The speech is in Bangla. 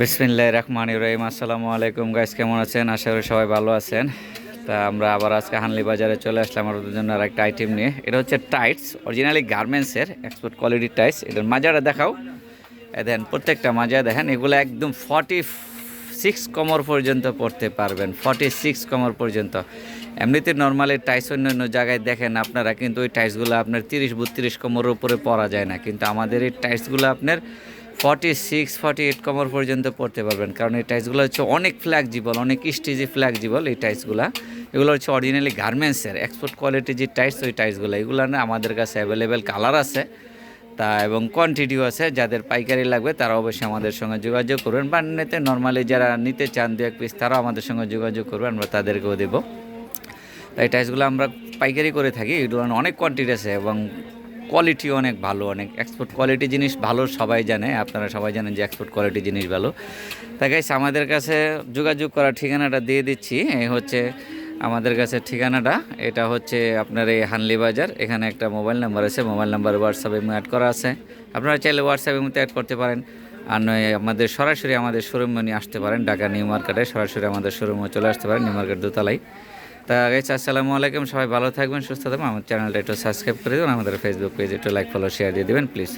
বিসমিল্লাহ রহমান ইব্রাহিম আসসালামু আলাইকুম গাইস কেমন আছেন? আশা করি সবাই ভালো আছেন। তা আমরা আবার আজকে হানলি বাজারে চলে আসলাম আমাদের জন্য আর একটা আইটেম নিয়ে। এটা হচ্ছে টাইটস অরিজিনালি গার্মেন্টসের এক্সপোর্ট কোয়ালিটি টাইটস এটার মাজাটা দেখাও। দেখেন প্রত্যেকটা মাজা দেখেন, এগুলো একদম ফর্টি সিক্স কমর পর্যন্ত পড়তে পারবেন। ফর্টি সিক্স কমর পর্যন্ত। এমনিতে নর্মালি টাইস অন্য অন্য জায়গায় দেখেন, আপনারা কিন্তু ওই টাইসগুলো আপনার তিরিশ বত্রিশ কমরের উপরে পরা যায় না। কিন্তু আমাদের এই টাইসগুলো আপনার ফর্টি সিক্স ফর্টি এইট কমর পর্যন্ত পড়তে পারবেন। কারণ এই টাইসগুলো হচ্ছে অনেক ফ্ল্যাক্সিবল অনেক স্টিজি ফ্ল্যাক্সিবল এই টাইসগুলো এগুলো হচ্ছে অরিজিনালি গার্মেন্টসের এক্সপোর্ট কোয়ালিটি যে টাইস ওই টাইসগুলো এগুলো না আমাদের কাছে অ্যাভেলেবেল কালার আছে। তা এবং কোয়ান্টিটিও আছে। যাদের পাইকারি লাগবে তারা অবশ্যই আমাদের সঙ্গে যোগাযোগ করবেন। বা নিতে নর্মালি যারা নিতে চান দু এক পিস তারাও আমাদের সঙ্গে যোগাযোগ করবেন। আমরা তাদেরকেও দেবো। তাই টাইসগুলো আমরা পাইকারি করে থাকি। এগুলো অনেক কোয়ান্টিটি আছে এবং কোয়ালিটি অনেক ভালো, অনেক এক্সপোর্ট কোয়ালিটি জিনিস ভালো সবাই জানে, আপনারা সবাই জানেন যে এক্সপোর্ট কোয়ালিটি জিনিস ভালো। তাই গাইস আমাদের কাছে যোগাযোগ করার ঠিকানাটা দিয়ে দিচ্ছি, এই হচ্ছে আমাদের কাছে ঠিকানাটা, এটা হচ্ছে আপনার এই হানলি বাজার, এখানে একটা মোবাইল নাম্বার আছে, মোবাইল নাম্বার হোয়াটসঅ্যাপে অ্যাড করা আছে। আপনারা চাইলে হোয়াটসঅ্যাপের মধ্যে অ্যাড করতে পারেন, আর নয়, আমাদের সরাসরি আমাদের শোরুমে নিয়ে আসতে পারেন, ঢাকা নিউ মার্কেটে সরাসরি আমাদের শোরুমে চলে আসতে পারেন, নিউ মার্কেট দোতলায়। তা আগে আসসালামু আলাইকুম। সবাই ভালো থাকবেন, সুস্থ থাকবেন। আমার চ্যানেলটা একটু সাবস্ক্রাইব করে দেবেন, আমাদের ফেসবুক পেজ একটু লাইক ফলো শেয়ার দিয়ে দেবেন প্লিজ